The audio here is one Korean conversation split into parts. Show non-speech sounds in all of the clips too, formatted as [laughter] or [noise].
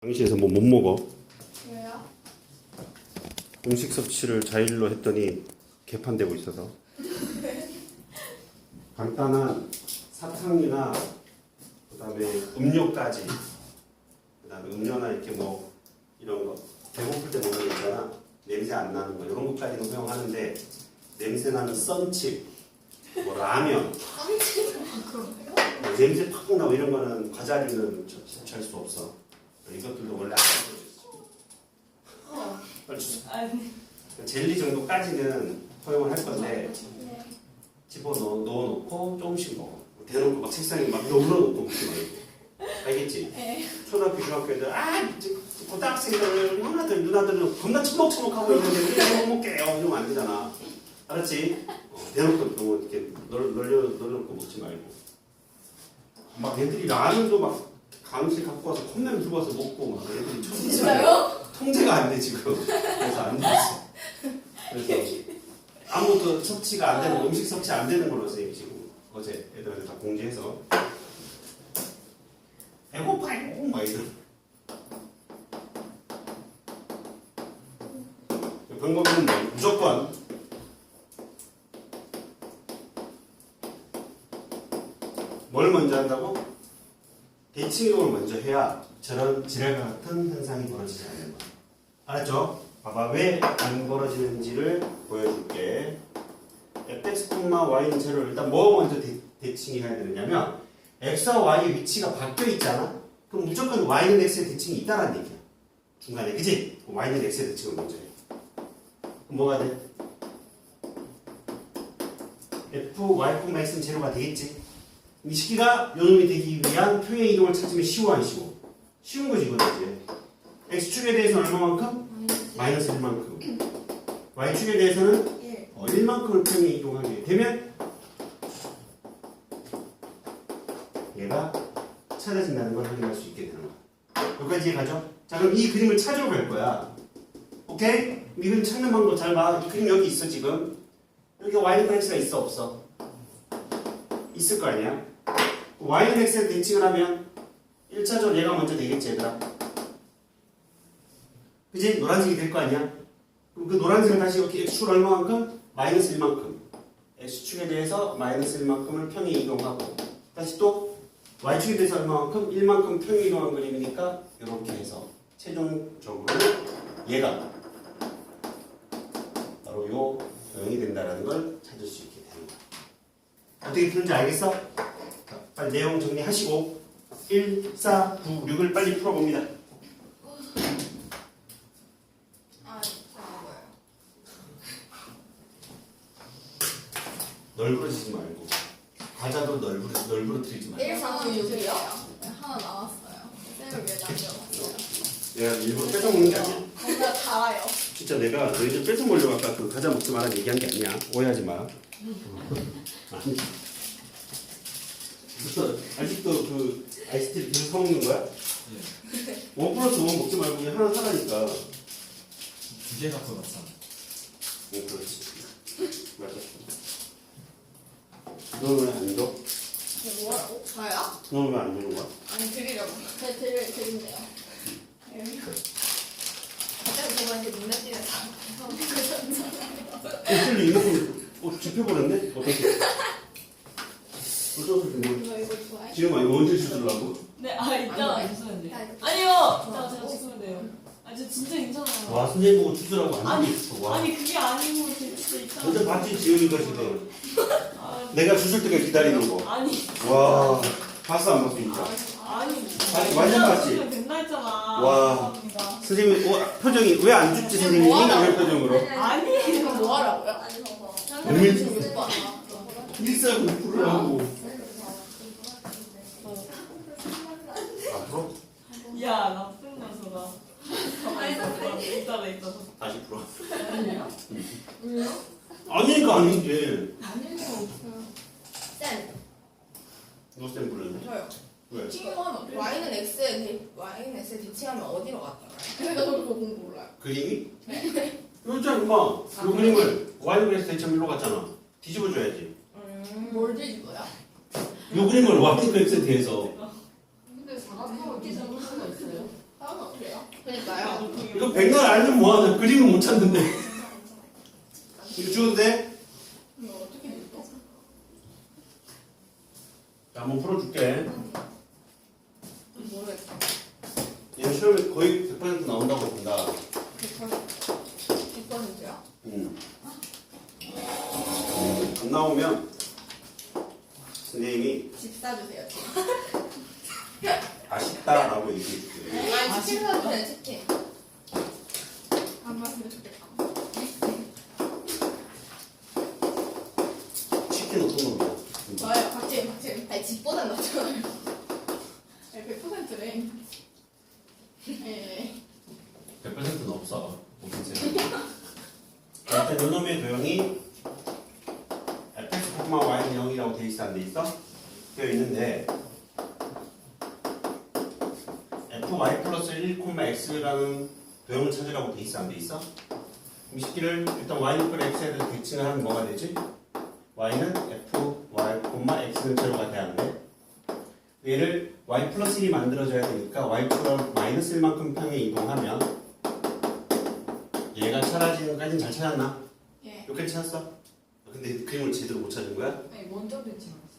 당시에서 뭐 못 먹어? 왜요? 음식 섭취를 자일로 했더니 개판되고 있어서. [laughs] 간단한 사탕이나 그다음에 음료까지 그다음에 음료나 이렇게 뭐 이런 거 배고플 때 먹는 거 있잖아. 냄새 안 나는 거 이런 것까지는 허용하는데 냄새 나는 썬칩 뭐 라면. 뭐 냄새 팍 나고 이런 거는 과자류는 저- 섭취할 수 없어 이것들도 원래 안 빨리 주세요. 아니 젤리 정도까지는 허용을 할 건데 네. 집어 넣어, 넣어놓고 조금씩 먹어. 대놓고 막 책상에 막 넣어놓고 먹지 말고. 알겠지? 네. 초등학교, 중학교 애들, 아, 고등학생들, 형아들, 누나들은 겁나 처먹처먹하고 있는데 우리 못 먹게요. 이러면 안 되잖아. 알았지? 어, 대놓고 너무 이렇게 널려놓고 먹지 말고. 막 애들이 라면도 막 강실 갖고 와서 컵라면 들고 와서 먹고 막 애들이 천- 진짜요? 통제가 안 돼 지금. 그래서 안 됐어. 그래서 아무것도 섭취가 안 되는 음식 섭취 안 되는 걸로 선생님이 지금 어제 애들한테 다 공지해서 배고파요 막 이런. 그 방법은 뭐 무조건 뭘 먼저 한다고? 대칭 이동을 먼저 해야 저런 지랄과 같은 현상이 벌어지지 않는 거야. 알았죠? 봐봐 왜 안 벌어지는지를 보여줄게. fx, y는 제로 일단 뭐 먼저 대, 대칭이 해야 되느냐면 x와 y의 위치가 바뀌어 있잖아. 그럼 무조건 y는 x의 대칭이 있다라는 얘기야. 중간에 그지? y는 x의 대칭을 먼저 해. 그럼 뭐가 돼? f, y, x는 제로가 되겠지? 이 식기가 요놈이 되기 위한 평행 이동을 찾으면 쉬워 안 쉬워? 쉬운 거지 이거는 이제 x축에 대해서 얼마만큼? 마이너스 1만큼 y축에 대해서는 예. 어, 1만큼을 평행 이동하게 되면 얘가 찾아진다는 걸 확인할 수 있게 되는 거야 여기까지 이해가죠? 자 그럼 이 그림을 찾으러 갈 거야 오케이? 이 그림 찾는 방법 잘 봐. 이 그림 여기 있어 지금 여기 y는 x가 있어 없어? 있을 거 아니야? Y는 x에 대칭을 하면 1차적으로 얘가 먼저 되겠지 얘들아 그지? 노란색이 될 거 아니야? 그럼 그 노란색을 다시 이렇게 x축 얼마만큼? 마이너스 1만큼 x축에 대해서 마이너스 1만큼을 평행 이동하고 다시 또 y축에 대해서 얼마만큼? 1만큼 평행 이동한 그림이니까 이렇게 해서 최종적으로 얘가 바로 요 도형이 된다는 걸 찾을 수 있게 거야 어떻게 푸는지 알겠어? 자, 빨리 내용 정리하시고 1, 4, 9, 6을 빨리 풀어봅니다. 아. 널브러지지 말고 과자도 널브러, 널브러뜨리지 말고 1, 4, 9, 6이요? 네, 하나 나왔어요. 쌤을 위해 남겨봤어요. 내가 일부러 뺏어 먹는 게 아니야 뭔가 달아요. 진짜 내가 너희들 뺏어 먹려고 아까 그 과자 먹지 마라 얘기한 게 아니야 오해하지 마 [laughs] 아니 아직도 그 아이스티를 계속 사먹는 거야? 원 플러스 원 먹지 말고 그냥 하나 사라니까 두개 갖고 왔잖아. 응 그렇지 맞아 너는 왜안 줘? 이게 뭐라고? 저요? 너는 왜안 주는 거야? 아니, 드리려고. 제 드릴, 드린대요. 갑자기 보면 이제 눈에 띄는 사람. 어, 이만큼 어, 집혀버렸네? 어떻게? 어쩌서 뭐 이거 이거 좋아해? 지금 아니 언제 주려고? 네, 아 이따가 아니, 주시면 돼요. 아니, 아니요, 이따가 제가 주시면 돼요. 아, 저 진짜 괜찮아요. 와 선생님 보고 주더라고 안 아니, 되겠어 와 아니 그게 아니고 진짜 이따가. 완전 봤지 지훈이가 지금 [laughs] 아, 내가 주술 때까지 기다리는 거 아니, 와 봤어 안 봤어 진짜 아니. 아니, 완전 맞지? 주시면 된다 했잖아. 와. 감사합니다. 선생님 어, 표정이 왜안 죽지 선생님이 뭐 하나? 이런 표정으로 아니. 이거 뭐 하라고요? 36번. 일사고 풀으라고 앞으로 야, 나쁜 녀석아. 가만히 있어봐. 이따가 이따가. 다시 풀어 아니에요? 아니니까 아닌데 쌤, 너쌤 불렀네 저요. 왜? 팅하면 y는 x에 대, y는 x에 대칭하면 어디로 갔다고요? 그러니까 저 그거 공부 몰라요. 그림이? 네. 그렇잖아 금방 요 그림을 y는 대참 일로 갔잖아 뒤집어줘야지 뭘 뒤집어요? 요 그림을 x에 대해서 근데 사각형을 뒤집을 수가 있어요? 하나 그러니까요. 이거 백날 알면 뭐하냐? 그림을 못 찾는데. 이거 주워도 돼? 이거 어떻게 됐어? 자, 한번 풀어줄게. 모르겠어. 얘 시험에 거의 100% 나온다고 본다. 100%야? 음. 안 나오면 선생님이 집 사주세요. 집. 아쉽다라고 얘기해 줄게요. 아니 치킨 사주세요. 치킨. 안 맞으면 좋겠다. 치킨 어떤 겁니까? 저요, 박지임, 박지임. 아니 집보단 낫잖아요. 네, 100%래. 예. 100%는 없어. 없으세요. 일단 요놈의 도형이 fx, y는 0이라고 돼 있어 안 돼 있어? 되어 있는데 fy 플러스 1, x라는 도형을 찾으라고 돼 있어 안 돼 있어? 이 새끼를 일단 y는 플 x에 대해서 대칭을 하면 뭐가 되지? Y는 fy, x는 제로가 돼야 하는데 얘를 y 플러스 1이 만들어져야 되니까 y 플러스 마이너스 1만큼 평에 이동하면 얘가 사라지는 것까지는 잘 찾았나? 예. 여기까지 찾았어? 근데 그림을 제대로 못 찾은 거야? 아니 먼저 되지 않았어요.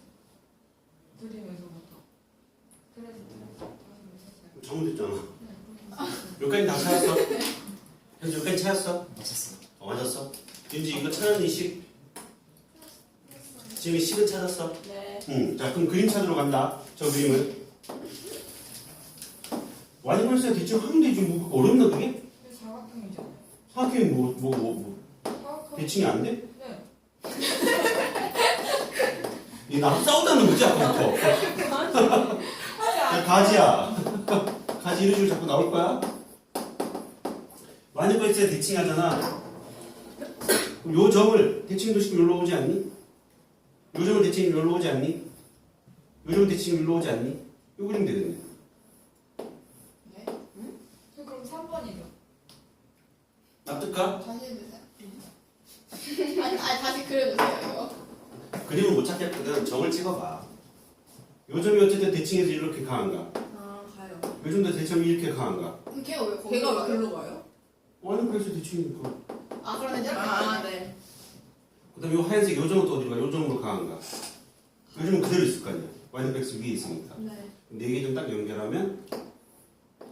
드림에서부터. 그래서. 잘못했잖아. 여기까지 다 찾았어? [laughs] 그래서 여기까지 찾았어? 맞췄어. 어, 맞았어. 윤지 이거 찾았니 식? 지금 이 식은 찾았어? 네. 응. 자 그럼 그림 찾으러 간다. 저 그림을. 와이벌스가 대충 하면 되지 뭐 어렵나 그게? 사각형이잖아요. 사각형이 뭐, 뭐, 뭐, 뭐 사각형. 대칭이 안 돼? 네. 얘 나랑 싸우다는 거지 아까부터. 야, 가지야. 가지 이런 식으로 자꾸 나올 거야? 와이벌스가 대칭하잖아. 그럼 요 점을 대칭도 시키면 여기로 오지 않니? 요 점을 대칭이 여기로 오지 않니? 요 점을 대칭이 여기로 오지 않니? 요 그림 되겠네. 네? 저 그럼 3번이죠. 납득가? 다시 해주세요. 아니, 아니 다시 그려주세요 이거. 그림을 못 찾겠거든. 점을 찍어봐. 요 점이 어쨌든 대칭해서 이렇게 강한가? 아 가요. 요 점도 대칭이 이렇게 강한가? 그럼 걔가 왜 거기 걔가 왜 가요? 글로 가요? 와이벌스 대칭이니까. 아, 그러면 이렇게 아? 네. 그 다음에 요 하얀색 요 점은 또 어디로 가? 요 점으로 강한가? 요 점은 그대로 있을 거 아니야. 와이드 백스 위에 있으니까. 네. 네개 좀 딱 연결하면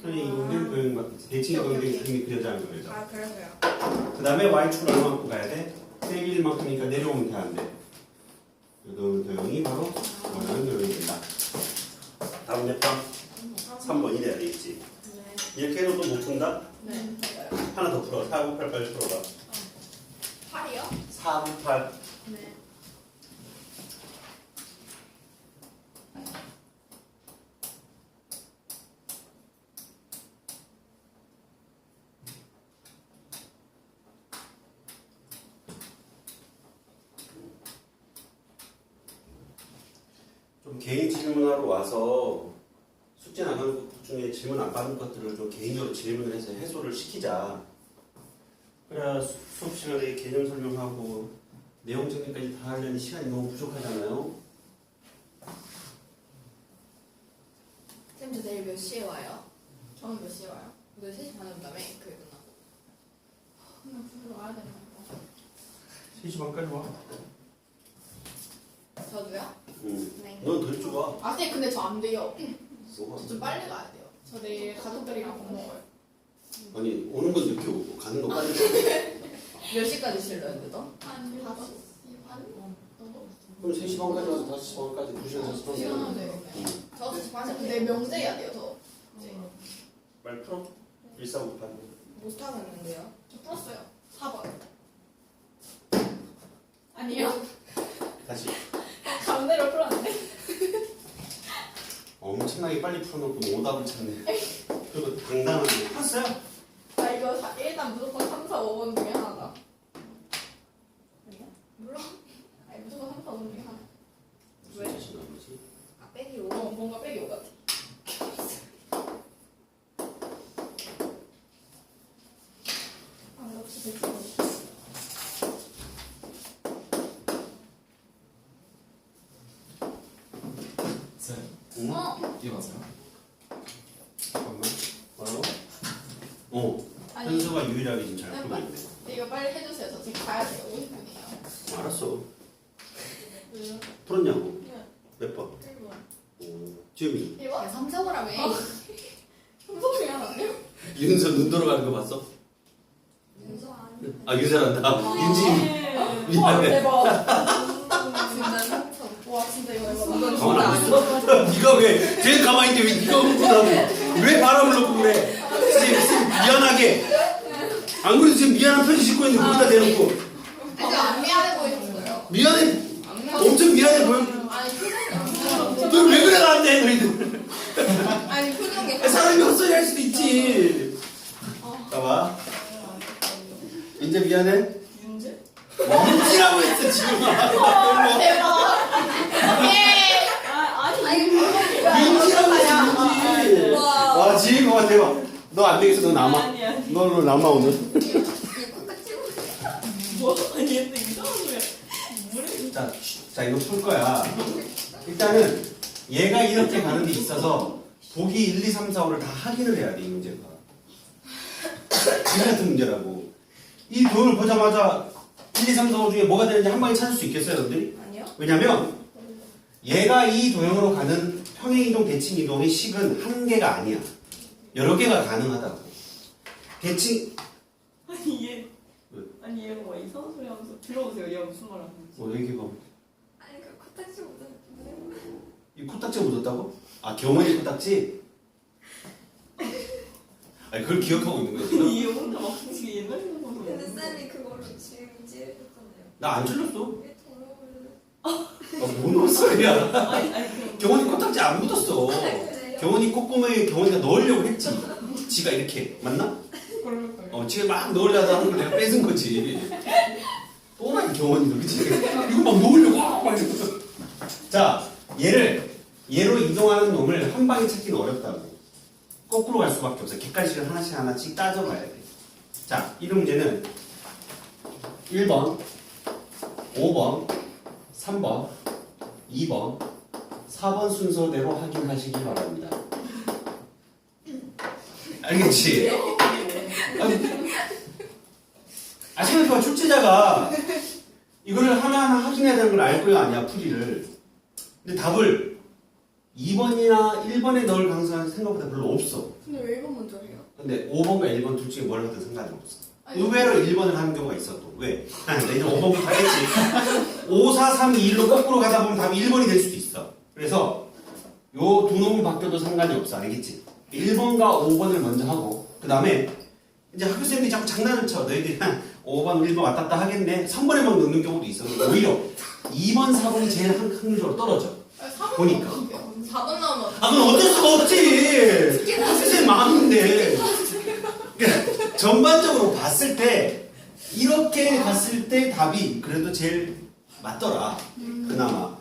편이 이동된 도형 대칭 오케이, 도형된 오케이. 그림이 그려지는 거죠. 아 그래서요. 그 다음에 y축을 얼마만큼 가야 돼? 세기 1만큼이니까 내려오면 돼안 돼? 요 도형이 바로 원하는 도형이 된다. 다음 몇 번? 3번이 돼야 되겠지. 네. 이렇게 해도 또 못 푼다? 네. 하나 더 풀어. 4, 9, 8 빨리 풀어봐. 8이요? 4, 9, 8. 네. 좀 개인 질문하러 와서 숙제 나가는 것 중에 질문 안 받는 것들을 좀 개인적으로 질문을 해서 해소를 시키자. 그래야 수- 수업 시간에 개념 설명하고 내용 정리까지 다 하려는 시간이 너무 부족하잖아요. 쌤, 저 내일 몇 시에 와요? 저는 몇 시에 와요? 오늘 3시 반에 온다며? 그게 끝나고. 그냥 부르러 와야 되나? 3시 반까지 와. 저도요? 응. 네. 일찍 와. 아, 쌤, 근데 저 안 돼요. 저 좀 빨리 가야 돼요. 저 내일 가족들이랑 밥 먹어요. 아니 오는 건 늦게 오고 가는 건 빨리 가. 몇 시까지 실러는데 너? 한 5시 반? 너도 그럼 3시 반까지 와서 5시 반까지 2시간 40분. 시간 하면 돼요. 저 6시 반에 근데 네, 명제해야 돼요, 저. 말 풀어. 1458. 못하고 있는데요? 저 풀었어요. 4번. 아니요. 다시. [laughs] 가운데로 풀었는데. 엄청나게 빨리 풀어놓고 오답을 찾네. [laughs] 그리고 당당하게 풀었어요. 나 이거 사- 일단 무조건 3, 4, 5번 중에 하나다. 아니야? 몰라. 아니, 무조건 3, 4, 5번 중에 하나. 무슨 거지? 아 빼기 5. 어, 뭔가 빼기 5 같아. 아, 역시 대충. 쌤, 응? 어? 이게 맞아요? 잠깐만. 뭐라고? 어. 아니 현수가 유일하게 지금 잘 네, 풀고 있네. 이거 빨리 해주세요. 저 지금 가야 돼요. 50분이에요. 알았어. 왜요? 풀었냐고. 네. 몇 번? 1번. 오, 지금이. 1번? 3, 4번하며. 형성이 하나요? 윤서 눈 돌아가는 거 봤어? 윤서 아니. 아 윤서란다. 윤지. 네. 와 미안해. 대박. 진짜 상처. 와 진짜 이거 이거 이건 가만 안 있어. [laughs] 네가 왜? 쟤 가만히 있는데 왜 네가 흥분하고? 왜 바람을 넣고 그래? 지금, 지금 미안하게. 안 그래도 지금 미안한 편지 싣고 있는데 거기다 대놓고 아니 안 미안해 보이셨어요. 미안해. 엄청 미안해 보여. 너왜 그래 나한테 너희들? 아니 표정이. 사람이 헛소리 할 수도 있지. 봐봐. 이제 미안해. 윤재? 윤지라고 했어 지금. [laughs] 예. 아 아니 아니 윤지라고 했어 윤지. 와. 와 지금 와 대박. 너 안 되겠어 너 남아. 아니 아니 너, 너 남아 오늘. 뭐 아니 근데 이상한 소리야 뭐래 자, 쉬, 자 이거 풀 거야. 일단은 얘가 이렇게 가는 데 있어서 보기 1, 2, 3, 4, 5를 다 확인을 해야 돼, 이 문제가. 이 같은 문제라고. 이 도형을 보자마자 1, 2, 3, 4, 5 중에 뭐가 되는지 한 방에 찾을 수 있겠어요, 여러분들이? 아니요. 왜냐면 얘가 이 도형으로 가는 평행이동, 대칭이동의 식은 한 개가 아니야. 여러 개가 가능하다고. 대칭, 아니 얘 왜? 아니 얘가 막 이상한 소리 하면서 들어보세요 얘가 무슨 말 하는지 뭐 얘기가 아니 그 코딱지 묻은. 이 코딱지 묻었다고? 아 경원이 코딱지? 아니 그걸 기억하고 있는 거야 지금? 얘 혼자 막 지금 옛날 생각하면서 근데 쌤이 그걸로 지금 이지했잖아요. 나안 더러워요? 아뭔 소리야 아니 아니 경원이 코딱지 안 묻었어? 경원이 콧구멍에 경원이가 넣으려고 했지. 지가 이렇게 맞나? 어 지가 막 넣으려다 하는 걸 내가 뺏은 거지. 또라이 경원이도 그치? 이거 막 넣으려고 막 이러면서. 자 얘를 얘로 이동하는 놈을 한 방에 찾기는 어렵다고. 거꾸로 갈 수밖에 없어. 객관식을 하나씩 하나씩 따져가야 돼 자 이 문제는 1번 5번 3번 2번 4번 순서대로 확인하시기 바랍니다. 알겠지? 아니, 아 생각해봐 출제자가 이거를 하나하나 확인해야 되는 걸알 거야 아니야 풀이를. 근데 답을 2번이나 1번에 넣을 가능성은 생각보다 별로 없어. 근데 왜 1번 먼저 해요? 근데 5번과 1번 둘 중에 뭘 하든 상관이 없어. 아니, 의외로 1번을 하는 경우가 있어 또. 왜? 나 이제 5번부터 하겠지. 5, 4, 3, 2, 1로 거꾸로 가다 보면 답이 1번이 될 수도 있어 그래서 요 두 놈은 바뀌어도 상관이 없어. 알겠지? 1번과 5번을 먼저 하고 그 다음에 이제 학교생들이 자꾸 장난을 쳐. 너희들이 한 5번, 1번 왔다 갔다 하겠네. 3번에만 넣는 경우도 있어. 오히려 2번, 4번이 제일 확- 확률적으로 떨어져. 아, 4번 보니까. 4번 나오면 아 그건 어쩔 수가 없지. [laughs] 학교생 마음인데. 그러니까 전반적으로 봤을 때 이렇게 갔을 때 답이 그래도 제일 맞더라. 그나마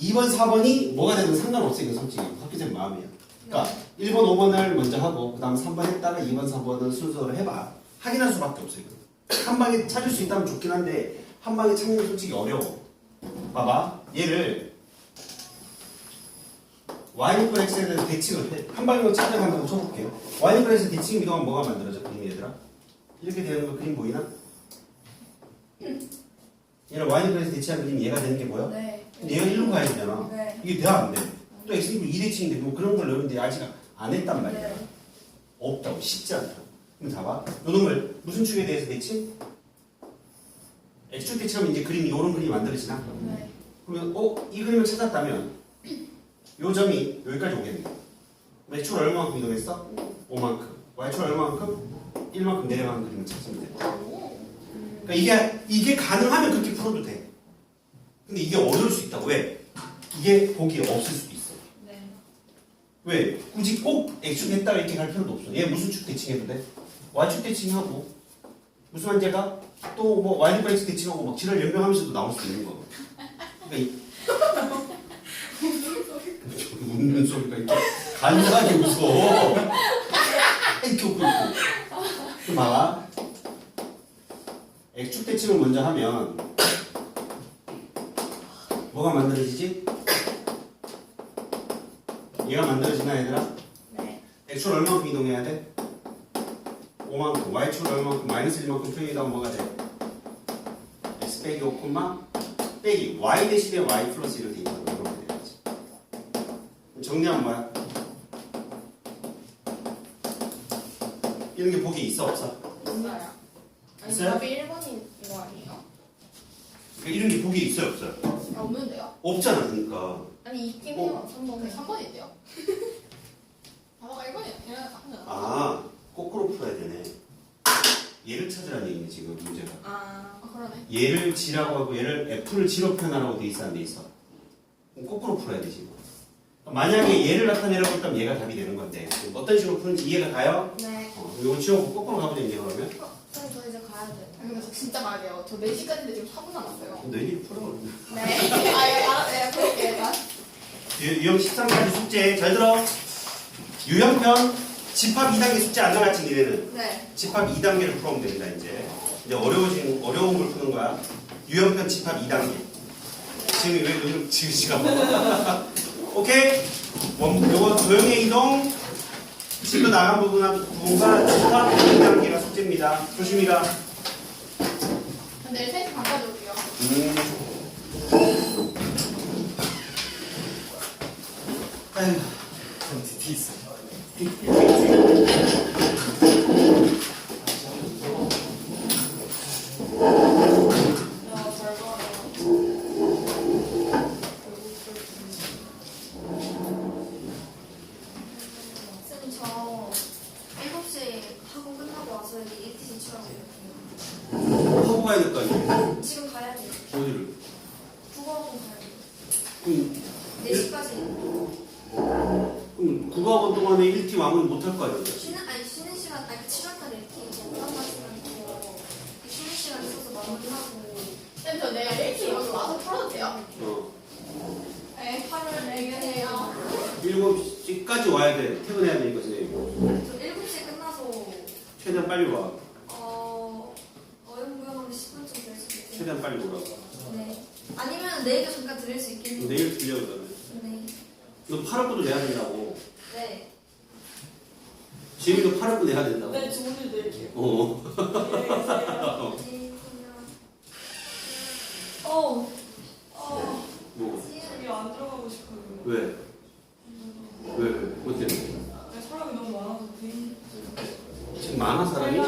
2번 4번이 뭐가 되든 상관없어 이건 솔직히 학교생 마음이야 그러니까 1번 5번을 먼저 하고 그 다음 3번 했다가 2번 4번을 순서로 해봐 확인할 수밖에 없어 이거 한 방에 찾을 수 있다면 좋긴 한데 한 방에 찾는 게 솔직히 어려워 봐봐 얘를 y 이퀄 x에 대해서 대칭을 해. 한 방향으로 찾아간다고 쳐볼게요. y 이퀄 x 대칭 이동하면 뭐가 만들어져? 그림 얘들아? 이렇게 되는 거 그림 보이나? 얘는 y 이퀄 x 대칭한 그림 얘가 되는 게 보여? 네. 얘가 1로 가야 되잖아. 네. 이게 돼 안 돼? 또 x 이퀄 2대칭인데 뭐 그런 걸 넣는데 아직 안 했단 말이야. 네. 없다고 쉽지 않다고. 그럼 봐봐. 요 놈을 무슨 축에 대해서 대칭? x축 대칭하면 이제 그림이 이런 그림이 만들어지나? 네. 그러면 어? 이 그림을 찾았다면 요 점이 여기까지 오겠네. x축 얼마만큼 이동했어? 5만큼. y축 얼마만큼? 1만큼 내려가는 그림을 찾으면 돼. 그러니까 이게 이게 가능하면 그렇게 풀어도 돼. 근데 이게 어려울 수 있다고. 왜? 이게 보기 없을 수도 있어. 네. 왜? 굳이 꼭 x축 했다 이렇게 갈 필요도 없어. 얘 무슨 축 대칭해도 돼? y축 대칭하고 무슨 한제가 또 뭐 y축 x 대칭하고 막 지랄 연명하면서도 나올 수 있는 거. 그러니까 이 [laughs] 웃는 소리가 이렇게 간단하게 웃어. [laughs] 이렇게 웃고 있고. 그 봐봐. x축 대칭을 먼저 하면 뭐가 만들어지지? 얘가 만들어지나 얘들아? 네. x축 얼마만큼 이동해야 돼? 5만큼 y축을 얼마만큼 마이너스 1만큼 표현이다 뭐가 돼? x 빼기 5 콤마 빼기 y 대신에 y 플러스 1로 돼 있다고 이렇게 돼야지 정리하면 뭐야? 이런 게 보기 있어 없어? 있어요. 아니 있어요? 답이 1번인 거 아니에요? 그러니까 이런 게 보기 있어요 없어요? 아, 없는데요? 없잖아 그러니까 아니 있긴 어. 해요. 3번에. 네, 3번인데요? 봐봐가 1번이야. 얘는 하나. 아 거꾸로 풀어야 되네 얘를 찾으라는 얘기네 지금 문제가 아. 아, 그러네. 얘를 G라고 하고 얘를 F를 G로 표현하라고 돼 있어 안 돼 있어? 그럼 거꾸로 풀어야 돼 지금 만약에 얘를 나타내라고 했다면 얘가 답이 되는 건데 어떤 식으로 푸는지 이해가 가요? 네. 어, 이거 지워 거꾸로 가보자 이제 그러면 어, 가야 돼요. 아, 근데 저 진짜 말이에요. 저 4시까지인데 지금 4분 남았어요. 내일 풀어 그러면 네. [laughs] 아, 예, 알아, 예, 그럴게, 일단. 유- 유형 13까지 숙제 잘 들어 유형편 집합 2단계 숙제 안 나갔지 니네는 네. 집합 2단계를 풀어오면 됩니다 이제 이제 어려워진 어려운 걸 푸는 거야 유형편 집합 2단계 지금 왜 요즘 지금 시간 오케이 원 요거 조용히 이동 집도 나간 부분 부분과 집합 2단계가 숙제입니다 조심히 가 내일 3시 반까지 올게요. 저 7시 학원 끝나고 와서 여기 ETC 취하고 있거든요. 하고 가야 될 거 아니에요 지금 가야 돼요. 어디를 국어학원 가야 돼요. 그럼 4시까지. 그럼 국어학원 동안에 1티 왕은 못할 거 아니에요? 쉬는, 아니, 쉬는 시간, 아니, 7월달에 이렇게 연락할 시간 있고, 쉬는 시간 있어서 마무리하고, 쌤, 저 내일 일찍 여기 와서 풀어도 돼요? 어. 네, 8월 내년에요. 7시까지 와야 돼. 퇴근해야 되니까 선생님. 저 7시에 끝나서, 최대한 빨리 와. 어, 어영부영하면 10분쯤 될 수도 있고. 최대한 빨리 오라고. 네. 아니면 내일도 잠깐 들을 수 있겠는데. 내일 들려 그러면. 네. 너 8학부도 내야 된다고. 네. 지민도 8학부 내야 된다고. 네, 저 오늘 낼게요. 어. 네, 그러면. 어. 어. 뭐. 여기 안 들어가고 싶어요. 왜? 왜? 왜? 뭐 때문에? 아니, 사람이 너무 많아서. 지금 많아 사람이?